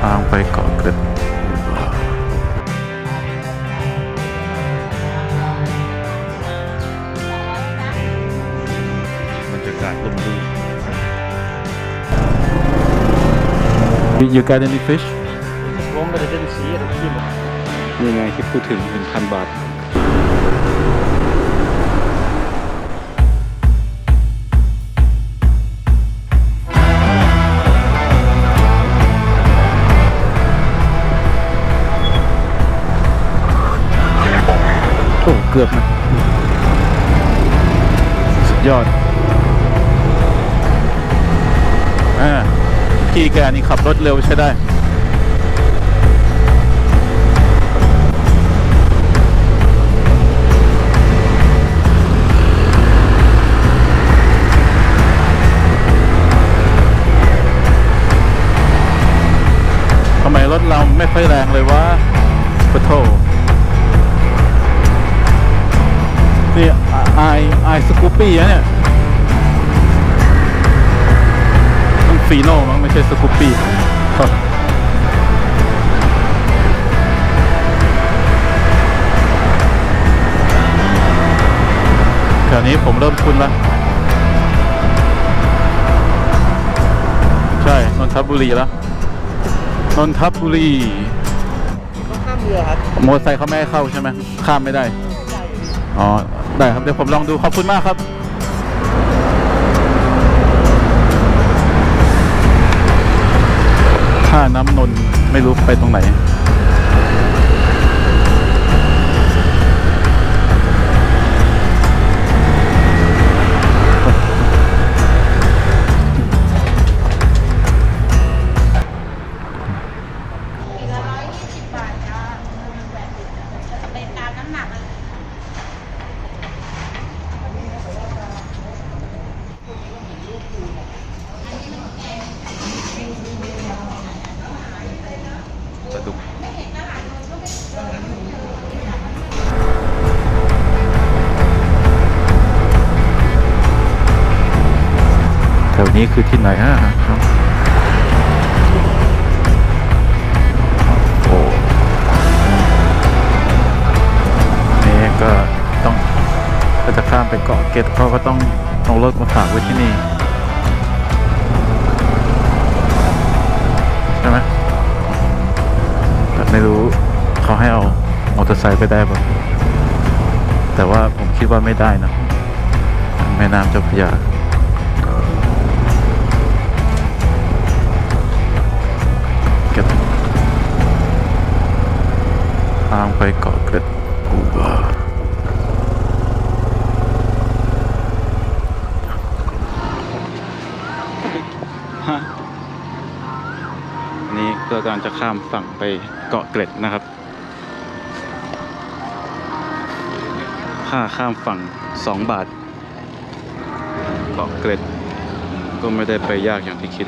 ทางไปเกาะเกร็ดบรรยากาศลมดี You got any fish? One, but I didn't see it. It came up. นี่ไงที่พูดถึง1,000บาท เกือบนะสุดยอดอ่าพี่แกนี่ขับรถเร็วใช้ได้ทำไมรถเราไม่ค่อยแรงเลยวะปะโท ไอไอสกูปปี้อะเนี่ยต้องฟีโน่มั้งไม่ใช่สกูปปี้แถวนี้ผมเริ่มคุ้นละใช่ นนทบุรีแล้ว นนทบุรีต้องข้ามเรือครับมอเตอร์ไซค์เขาไม่ให้เข้าใช่ไหมข้ามไม่ได้ อ๋อ ได้ครับเดี๋ยวผมลองดูขอบคุณมากครับ ท่าน้ำนนท์ไม่รู้ไปตรงไหน ถวนี้คือที่ไหนฮะโอ้นี่ก็ต้องถ้าจะข้ามไปเกาะเกร็ดเขาก็ต้องเอารถมาฝากไว้ที่นี่ใช่ไหมแต่ไม่รู้เขาให้เอามอเตอร์ไซค์ไปได้ป่ะแต่ว่าผมคิดว่าไม่ได้นะแม่น้ำเจ้าพระยา ทางไปเกาะเกร็ดกูบาฮะอันนี้ก็กำลังจะข้ามฝั่งไปเกาะเกร็ดนะครับ ค่าข้ามฝั่ง 2 บาท เกาะเกร็ด ก็ไม่ได้ไปยากอย่างที่คิด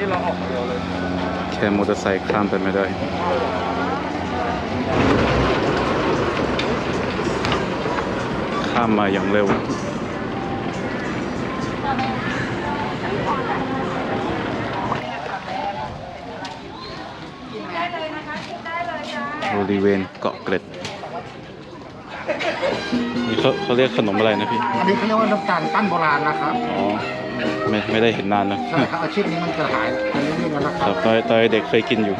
แค่มอเตอร์ไซค์ข้ามไปไม่ได้ ข้ามมาอย่างเร็ว บริเวณเกาะเกร็ดนี่เขาเขาเรียกขนมอะไรนะพี่ อันนี้เขาเรียกว่าน้ำตาลปั้นโบราณนะครับอ๋อ ไม่ไม่ได้เห็นนานนะใช่ครับอาชีพนี้มันจะหายไปเรื่อยๆแล้วนะคครัรับบตอนตอนเด็กเคยกินอยู่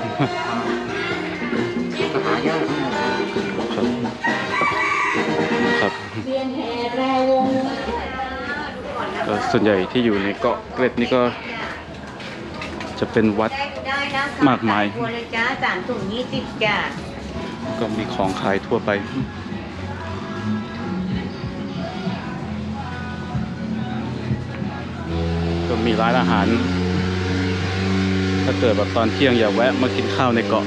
ส่วนใหญ่ที่อยู่ในเกาะเกร็ดนี่ก็ จะเป็นวัด ได้นะมากมายตัวเลยจ้าสามถุงยี่สิบจ้าก็มีของขายทั่วไป ก็มีร้านอาหาร ถ้าเกิดแบบตอนเที่ยงอย่าแวะมากินข้าวในเกาะ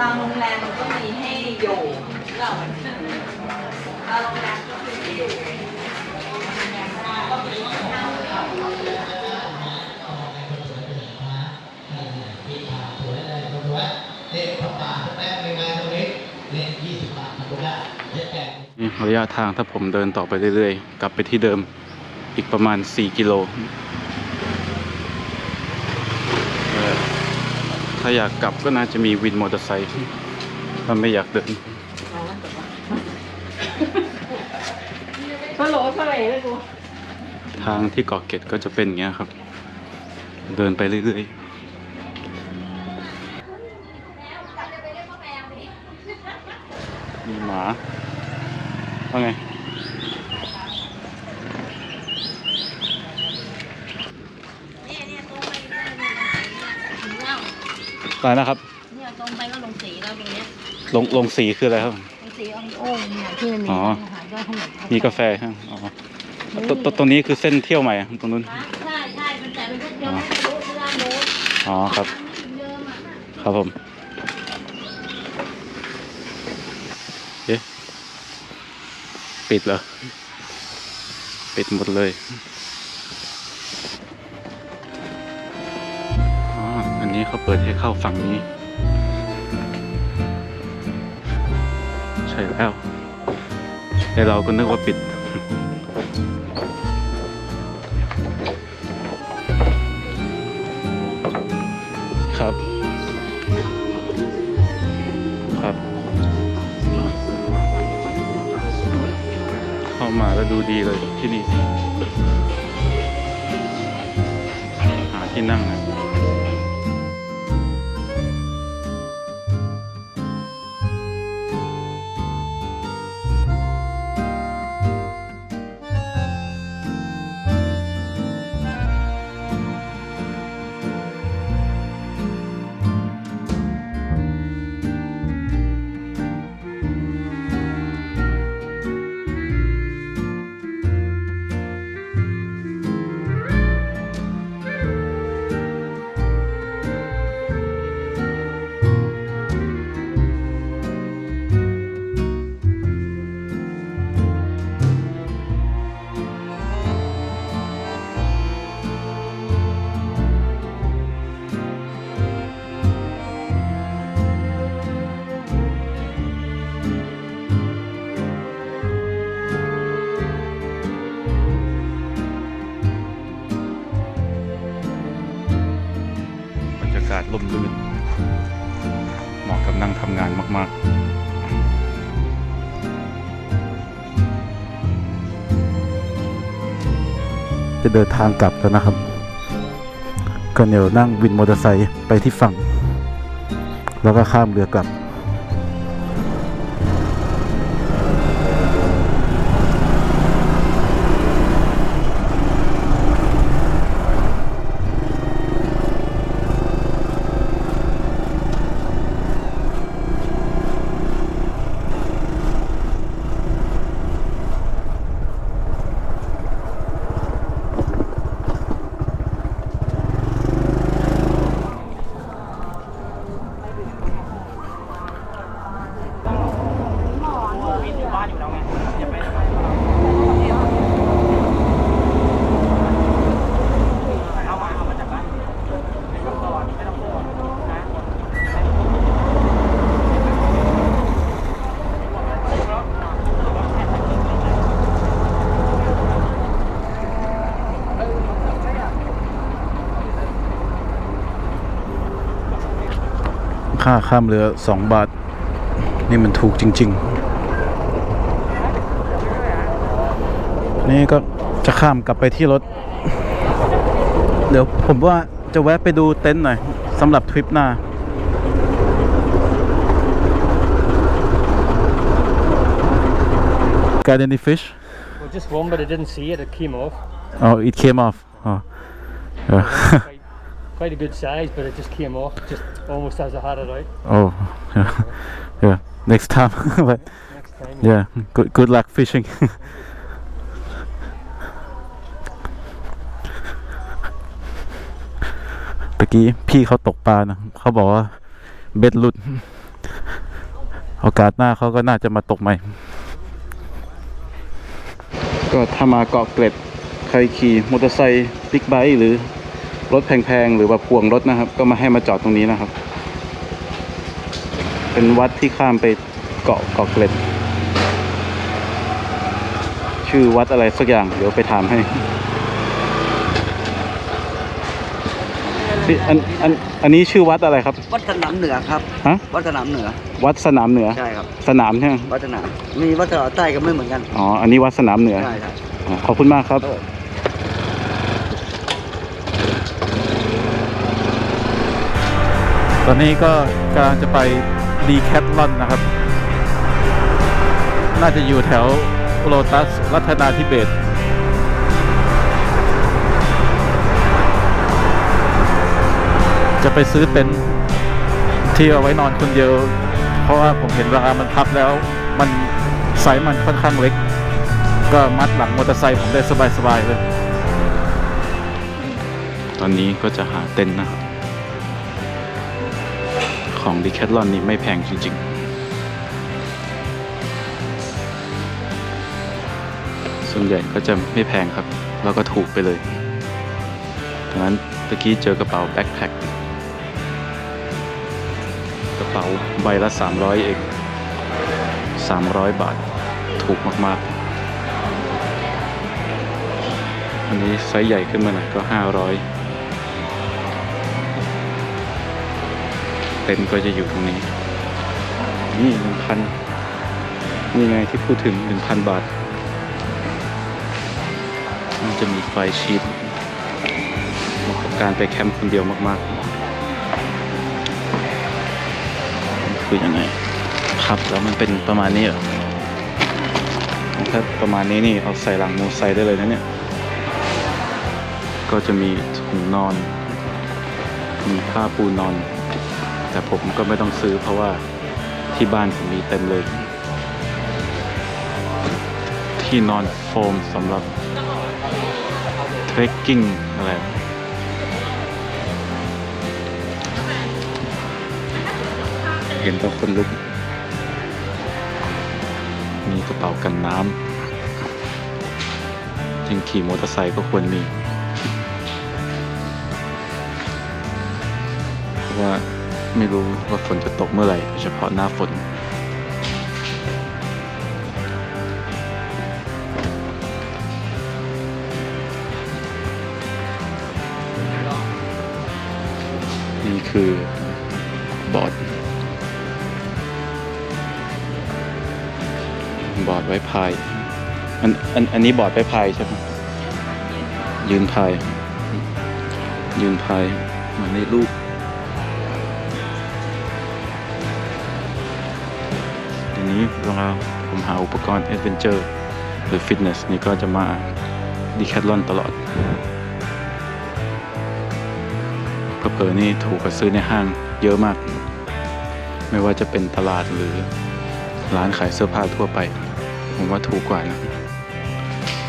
บางโรงแรมมันก็มีให้อยู่เราบางโรงแรมก็มีให้อยู่ระยะทางถ้าผมเดินต่อไปเรื่อยๆ กลับไปที่เดิมอีกประมาณ 4 กิโลเออถ้าอยากกลับก็น่าจะมีวินมอเตอร์ไซค์ถ้าไม่อยากเดินฮัลโหลเท่าไหร่เลยกูทางที่เกาะเกร็ดก็จะเป็นอย่างเงี้ยครับ เดินไปเรื่อยๆมีหมาว่าไง เนี่ยเนี่ยตรงไปเนี่ยเนี่ยถึงแล้ว ตายนะครับ เนี่ยตรงไปก็ลงสีแล้วตรงเนี้ยลงลงสีคืออะไรครับ ลงสีเอาโอ่งเนี่ยที่มันมีอ๋ออาหารก็ขนมมีกาแฟครับอ๋อตตตรงนี้คือเส้นเที่ยวใหม่อะตรงนู้น ใช่ใช่มันแต่มันก็ยังไม่รู้เรื่องรู้อ๋อครับทางไม่ถึงเดิมอะครับผม เอ๊ะ ปิดเหรอ ปิดหมดเลย นี้เขาเปิดให้เข้าฝั่งนี้ ใช่แล้วแต่เราก็นึกว่าปิด ครับ ครับ เข้ามาแล้วดูดีเลยที่นี่หาที่นั่งนะ จะเดินทางกลับแล้วนะครับ ก็เดี๋ยวนั่งวินมอเตอร์ไซค์ไปที่ฝั่ง แล้วก็ข้ามเรือกลับ ค่าข้ามเรือสองบาท นี่มันถูกจริง ๆ นี่ก็จะข้ามกลับไปที่รถ เดี๋ยวผมว่าจะแวะไปดูเต็นท์หน่อยสำหรับทริปหน้า Got any fish? Well, just one, but I didn't see it. It came off. Oh, it came off. Oh. Yeah. Quite, quite a good size, but it just came off just almost as I had it out. oh, yeah. yeah. Next time, but Next time. yeah, good good luck fishing. เมื่อกี้พี่เขาตกปลานะเขาบอกว่าเบ็ดหลุดโอกาสหน้าเขาก็น่าจะมาตกใหม่ ก็ถ้ามาเกาะเกร็ดใครขี่มอเตอร์ไซค์บิ๊กไบค์หรือ รถแพงๆ หรือว่าพวงรถนะครับ ก็มาให้มาจอดตรงนี้นะครับ เป็นวัดที่ข้ามไปเกาะเกาะเกร็ด ชื่อวัดอะไรสักอย่าง เดี๋ยวไปถามให้พี่อันอันอันนี้ชื่อวัดอะไรครับ วัดสนามเหนือครับ ฮะ วัดสนามเหนือ วัดสนามเหนือ ใช่ครับ สนามใช่ไหมวัดสนาม มีวัดสนามใต้ก็ไม่เหมือนกัน อ๋อ อันนี้วัดสนามเหนือ ใช่ครับอ๋อขอบคุณมากครับ ตอนนี้ก็กำลังจะไปดีแคทลอนนะครับ น่าจะอยู่แถวโลตัสรัตนาธิเบศจะไปซื้อเต็นท์ที่เอาไว้นอนคนเดียว เพราะว่าผมเห็นราคามันพับแล้ว มันไซส์มันค่อนข้างเล็ก ก็มัดหลังมอเตอร์ไซค์ผมได้สบายๆเลย ตอนนี้ก็จะหาเต็นท์นะครับ ของดีแคทลอนนี่ไม่แพงจริงๆ ส่วนใหญ่ก็จะไม่แพงครับ แล้วก็ถูกไปเลยดังนั้นตะกี้เจอกระเป๋าแบ็คแพ็คกระเป๋าใบละ 300 เอง 300 บาท ถูกมากๆ อันนี้ไซส์ใหญ่ขึ้นมาหน่อยก็ 500 ต็นท์ก็จะอยู่ตรงนี้ นี่หนึ่งพันนี่ไงที่พูดถึงหนึ่งพันบาท มันจะมีไฟชีตเหมาะกับการไปแคมป์คนเดียวมากๆ คือยังไงครับแล้วมันเป็นประมาณนี้เหรอถ้าประมาณนี้นี่เอาใส่หลังมูไซได้เลยนะเนี่ย ก็จะมีถุงนอน มีผ้าปูนอน แต่ผมก็ไม่ต้องซื้อเพราะว่าที่บ้านผมมีเต็มเลย ที่นอนโฟมสำหรับเทรคกิ้งอะไรเห็นต้องคนลุก มีกระเป๋ากันน้ำยังขี่มอเตอร์ไซค์ก็ควรมีเพราะว่า ไม่รู้ว่าฝนจะตกเมื่อไหร่โดยเฉพาะหน้าฝน นี่คือบอร์ด บอร์ดไว้พาย อันอันอันนี้บอร์ดไว้พายใช่ไหมยืนพาย ยืนพายเหมือนในรูป เวลาผมหาอุปกรณ์แอดเวนเจอร์หรือฟิตเนสนี่ก็จะมาดีแคทลอนตลอดเผลอๆนี่ถูกกว่าซื้อในห้างเยอะมาก ไม่ว่าจะเป็นตลาดหรือร้านขายเสื้อผ้าทั่วไป ผมว่าถูกกว่านะ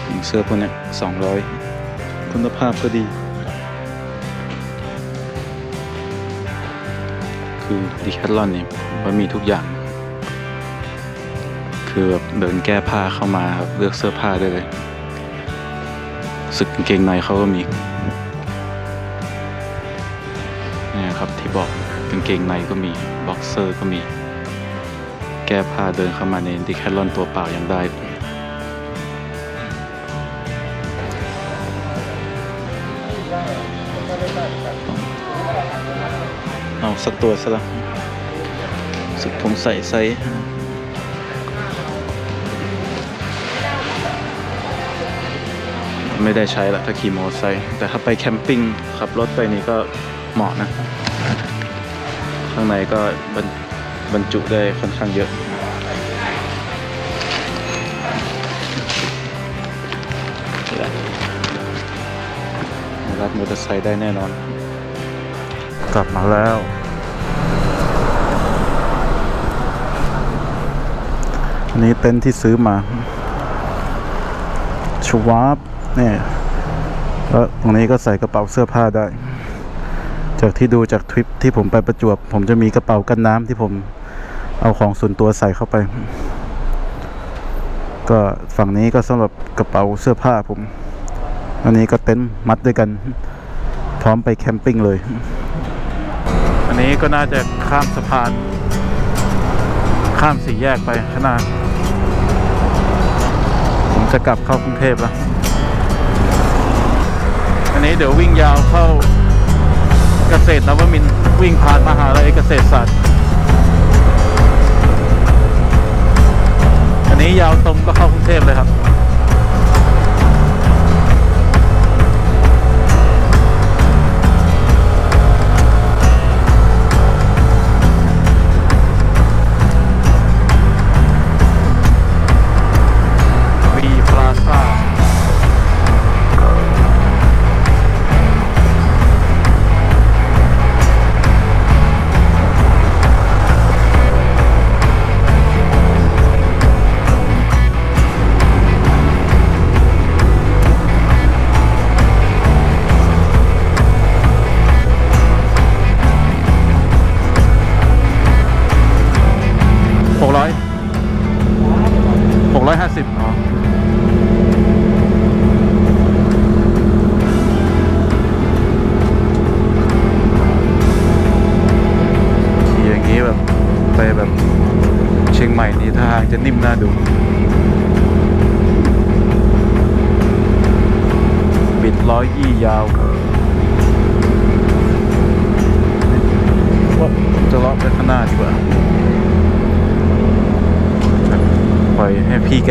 อย่างเสื้อพวกนี้สองร้อยคุณภาพก็ดี คือดีแคทลอนเนี่ยมันมีทุกอย่าง คือแบบเดินแก้ผ้าเข้ามาครับเลือกเสื้อผ้าได้เลยสึกกางเกงในเขาก็มีนี่ครับที่บอกกางเกงในก็มีบ็อกเซอร์ก็มี แก้ผ้าเดินเข้ามาในดีแคทลอนตัวเปล่ายังได้เอาสักตัวซะละสึกผมใส่ไซส์ ไม่ได้ใช้ละถ้าขี่มอเตอร์ไซค์แต่ถ้าไปแคมปิ้งขับรถไปนี่ก็เหมาะนะ ข้างในก็บรรบรจุได้ค่อนข้างเยอะรับมอเตอร์ไซค์ได้แน่นอน กลับมาแล้ว อันนี้เต็นท์ที่ซื้อมาชวาบ นี่ยแล้วตรงนี้ก็ใส่กระเป๋าเสื้อผ้าได้ จากที่ดูจากทริปที่ผมไปประจวบ ผมจะมีกระเป๋ากันน้ำที่ผมเอาของส่วนตัวใส่เข้าไป ก็ฝั่งนี้ก็สำหรับกระเป๋าเสื้อผ้าผม อันนี้ก็เต็นท์มัดด้วยกัน พร้อมไปแคมปิ้งเลย อันนี้ก็น่าจะข้ามสะพาน ข้ามสี่แยกไปข้างหน้าผมจะกลับเข้ากรุงเทพแล้ว อันนี้เดี๋ยววิ่งยาวเข้าเกษตรนวมินวิ่งผ่านมหาลัยเกษตรศาสตร์ อันนี้ยาวตรงก็เข้ากรุงเทพเลยครับ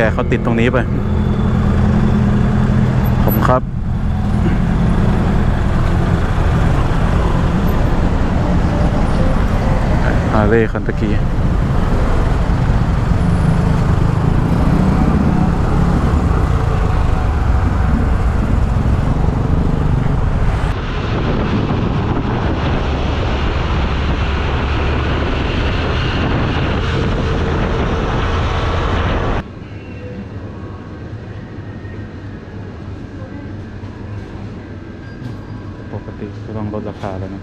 แกเขาติดตรงนี้ไป ผมครับ อาเลย์คันตะกี้ กติก็ต้องลดราคาแล้วนะ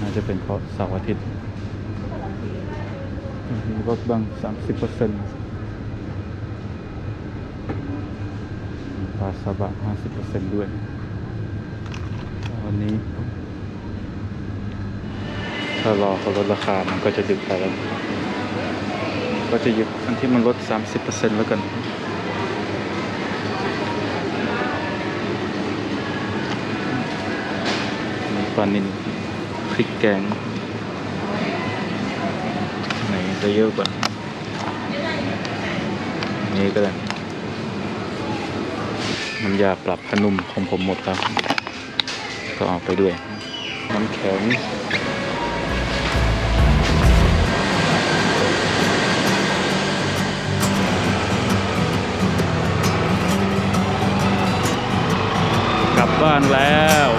น่าจะเป็นเพราะเสาร์อาทิตย์มีลดบางสามสิบเปอร์เซ็นต์ปลาซาบะห้าสิบเปอร์เซ็นต์ด้วย วันนี้ ถ้ารอเขาลดราคา มันก็จะดึกไปแล้ว ก็จะหยุดอันที่มันลดสามสิบเปอร์เซ็นต์แล้วกัน ปลานิลพริกแกงไหนจะเยอะกว่านี้ก็ได้น้ำยาปรับผ้านุ่มของผมหมดแล้ว ก็เอาไปด้วย น้ำแข็งกลับบ้านแล้ว